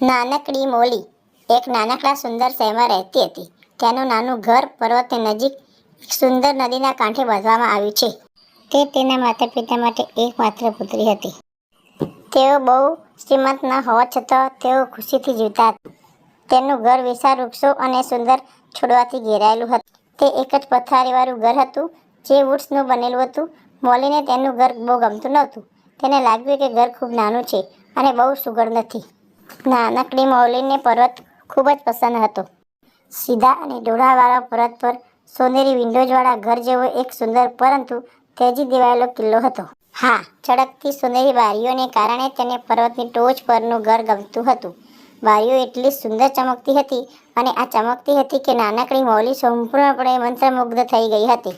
નાનકડી મોલી. એક નાનકડા સુંદર શહેરમાં રહેતી હતી. તેનું નાનું ઘર પર્વતની નજીક સુંદર નદીના કાંઠે બાંધવામાં આવ્યું છે. તે તેના માતા પિતા માટે એકમાત્ર પુત્રી હતી. તેઓ બહુ શ્રીમંત ન હોવા છતાં તેઓ ખુશીથી જીવતા હતા. તેનું ઘર વિશાળ વૃક્ષો અને સુંદર છોડવાથી ઘેરાયેલું હતું. તે એક જ પથારીવાળું ઘર હતું, જે વૂડ્સનું બનેલું હતું. મોલીને તેનું ઘર બહુ ગમતું નહોતું. તેને લાગ્યું કે ઘર ખૂબ નાનું છે અને બહુ સુઘડ નથી નાનકડી મૌલીને પર્વત ખૂબ જ પસંદ હતો. સીધા અને ડોળાવાળા પર્વત પર સોનેરી વિન્ડોઝવાળા ઘર જેવો એક સુંદર પરંતુ તેજી દેવાયેલો કિલ્લો હતો. હા ચળકતી સોનેરી બારીઓને કારણે તેને પર્વતની ટોચ પરનું ઘર ગમતું હતું. બારીઓ એટલી સુંદર ચમકતી હતી અને આ ચમકતી હતી કે નાનકડી મૌલી સંપૂર્ણપણે મંત્રમુગ્ધ થઈ ગઈ હતી.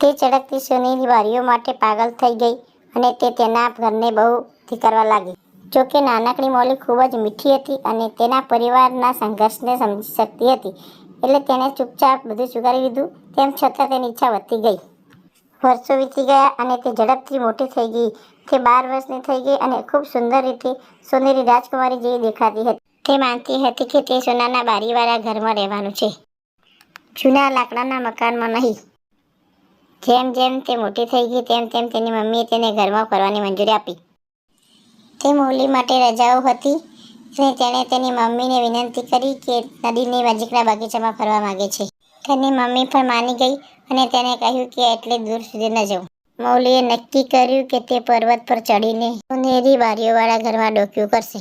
તે ચળકતી સોનેરી બારીઓ માટે પાગલ થઈ ગઈ અને તે તેના ઘરને બહુ ધીકારવા લાગી. જોકે નાનકડી મોલી ખૂબ જ મીઠી હતી અને તેના પરિવારના સંઘર્ષને સમજી શકતી હતી. એટલે તેણે ચૂપચાપ બધું સ્વીકારી લીધું. તેમ છતાં તેની ઈચ્છા વધતી ગઈ. વર્ષો વીતી ગયા અને તે ઝડપથી મોટી થઈ ગઈ. તે બાર વર્ષની થઈ ગઈ અને ખૂબ સુંદર રીતે સોનેરી રાજકુમારી જેવી દેખાતી હતી. તે માનતી હતી કે તે સોનાના બારીવાળા ઘરમાં રહેવાનું છે. જૂના લાકડાના મકાનમાં નહીં. જેમ જેમ તે મોટી થઈ ગઈ, તેમ તેમ તેની મમ્મીએ તેને ઘરમાં ફરવાની મંજૂરી આપી. તે મોલી માટે રજાઓ હતી અને તેણે તેની મમ્મીને વિનંતી કરી કે નદીની નજીકના બગીચામાં ફરવા માગે છે. તેની મમ્મી પણ માની ગઈ અને તેને કહ્યું કે એટલે દૂર સુધી ન જવું. મૌલીએ નક્કી કર્યું કે તે પર્વત પર ચડીને સોનેરી બારીઓવાળા ઘરમાં ડોક્યું કરશે.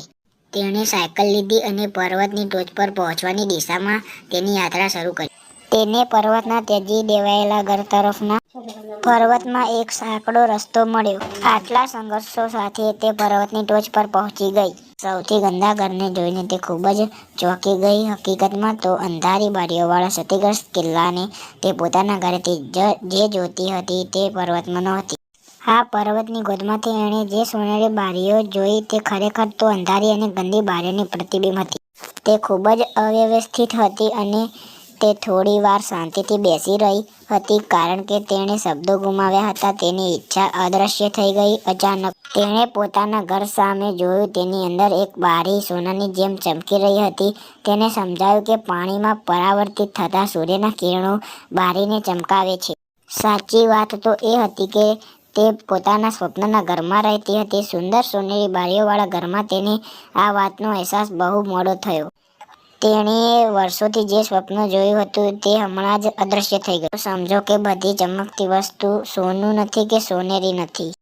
તેણે સાયકલ લીધી અને પર્વતની ટોચ પર પહોંચવાની દિશામાં તેની યાત્રા શરૂ કરી. તેને પર્વતના તેજી દેવાયેલા ઘર તરફના પર્વતમાં એક સાંકડો રસ્તો મળ્યો. આટલા સંઘર્ષો સાથે તે પર્વતની ટોચ પર પહોંચી ગઈ. સૌથી ગંદા ઘરને જોઈને તે ખૂબ જ ચોંકી ગઈ. હકીકતમાં તો અંધારી બારીઓવાળા ક્ષતિગ્રસ્ત કિલ્લાને તે પોતાના ઘરેથી જે જોતી હતી તે પર્વતમાં નહોતી. આ પર્વતની ગોદમાંથી એણે જે સોનેરી બારીઓ જોઈ તે ખરેખર તો અંધારી અને ગંદી બારીઓની પ્રતિબિંબ હતી. તે ખૂબ જ અવ્યવસ્થિત હતી અને તે થોડી વાર શાંતિથી બેસી રહી હતી કારણ કે તેણે શબ્દો ગુમાવ્યા હતા. તેની ઈચ્છા અદૃશ્ય થઈ ગઈ. અચાનક તેણે પોતાના ઘર સામે જોયું. તેની અંદર એક બારી સોનાની જેમ ચમકી રહી હતી. તેને સમજાયું કે પાણીમાં પરાવર્તિત થતા સૂર્યના કિરણો બારીને ચમકાવે છે. સાચી વાત તો એ હતી કે તે પોતાના સ્વપ્નના ઘરમાં રહેતી હતી. સુંદર સોનેરી બારીઓવાળા ઘરમાં તેને આ વાતનો અહેસાસ બહુ મોડો થયો. તેણીએ વર્ષોથી જે સ્વપ્ન જોયું હતું તે હમણાં જ અદૃશ્ય થઈ ગયું. સમજો કે બધી ચમકતી વસ્તુ સોનું નથી કે સોનેરી નથી.